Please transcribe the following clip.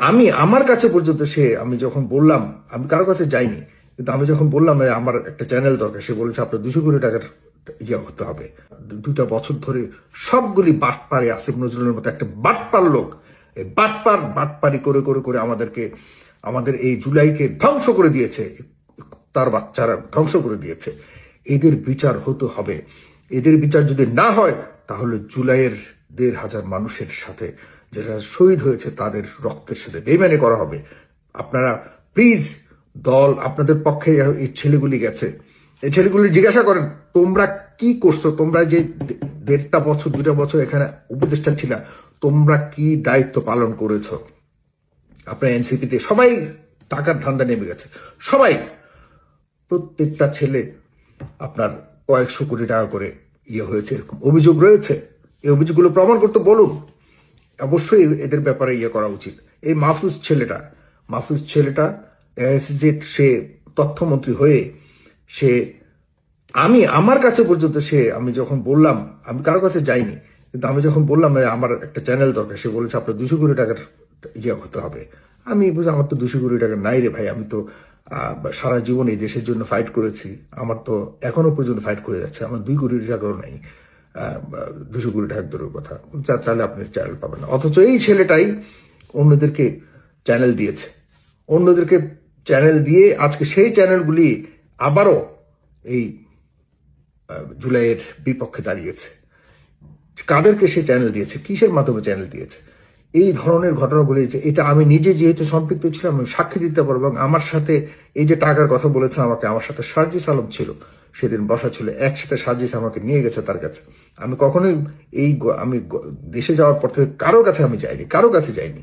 আমি আমার কাছে পর্যন্ত সে, আমি যখন বললাম, আমি কারও কাছে যাইনি, কিন্তু আমি যখন বললাম আমার একটা চ্যানেল দরকার, সে বলেছে আপনার দুশো কোটি টাকার ইয়ে হতে হবে। দুটা বছর ধরে সবগুলি বাটপারে আসিফ নজরুলের মতো একটা বাটপার লোক, এই বাটপার বাটপারি করে করে করে আমাদেরকে, আমাদের এই জুলাইকে ধ্বংস করে দিয়েছে, তার বাচ্চারা ধ্বংস করে দিয়েছে। এদের বিচার হতে হবে। এদের বিচার যদি না হয়, তাহলে জুলাইয়ের দেড় হাজার মানুষের সাথে যারা শহীদ হয়েছে তাদের রক্তের সাথে বেমানি করা হবে। আপনারা প্লিজ দল আপনাদের পক্ষে এই ছেলেগুলি গেছে। এই ছেলেগুলি জিজ্ঞাসা করেন, তোমরা কি করছ? তোমরা যে দেড়টা বছর দুটা বছর এখানে উপদেষ্টা ছিল, তোমরা কি দায়িত্ব পালন করেছ? আপনার এনসিপিতে সবাই টাকার ধান্দা নেমে গেছে। সবাই। প্রত্যেকটা ছেলে আপনার কয়েকশো কোটি টাকা করে ইয়ে হয়েছে, এরকম অভিযোগ রয়েছে। এই অভিযোগগুলো প্রমাণ করতে বলুন। অবশ্যই এদের ব্যাপারে ইয়ে করা উচিত। এই মাহফুজ ছেলেটা মাহফুজ ছেলেটা যে সে তথ্যমন্ত্রী হয়ে সে, আমি, আমার কাছে পর্যন্ত সে, আমি যখন বললাম, আমি কারও কাছে যাইনি, কিন্তু আমি যখন বললাম আমার একটা চ্যানেল দরকার, সে বলেছে, আপনার দুশো কোটি টাকার ইয়ে হতে হবে। আমি বুঝি আমার তো দুশো কোটি টাকা নাই রে ভাই, আমি তো সারা জীবন এই দেশের জন্য ফাইট করেছি। আমার তো এখনও পর্যন্ত ফাইট করে যাচ্ছে, আমার দুই কোটি টাকাও নাই। দুশো কোটি টাকার দূরের কথা। তাহলে আপনি চ্যানেল পাবেন না। অথচ এই ছেলেটাই অন্যদেরকে চ্যানেল দিয়েছে। অন্যদেরকে চ্যানেল দিয়ে আজকে সেই চ্যানেলগুলি আবারও এই জুলাইয়ের বিপক্ষে দাঁড়িয়েছে। কাদেরকে সে চ্যানেল দিয়েছে? কিসের মাধ্যমে চ্যানেল দিয়েছে? এই ধরনের ঘটনাগুলি এটা আমি নিজে যেহেতু সম্পৃক্ত ছিলাম, আমি সাক্ষী দিতে পারব এবং আমার সাথে এই যে টাকার কথা বলেছে আমাকে, আমার সাথে সার্জিস আলম ছিল। সেদিন বসা ছিল একসাথে সাজিস আমাকে নিয়ে গেছে তার কাছে। আমি কখনোই এই আমি দেশে যাওয়ার পর থেকে কারও কাছে আমি যাইনি, কারও কাছে যাইনি।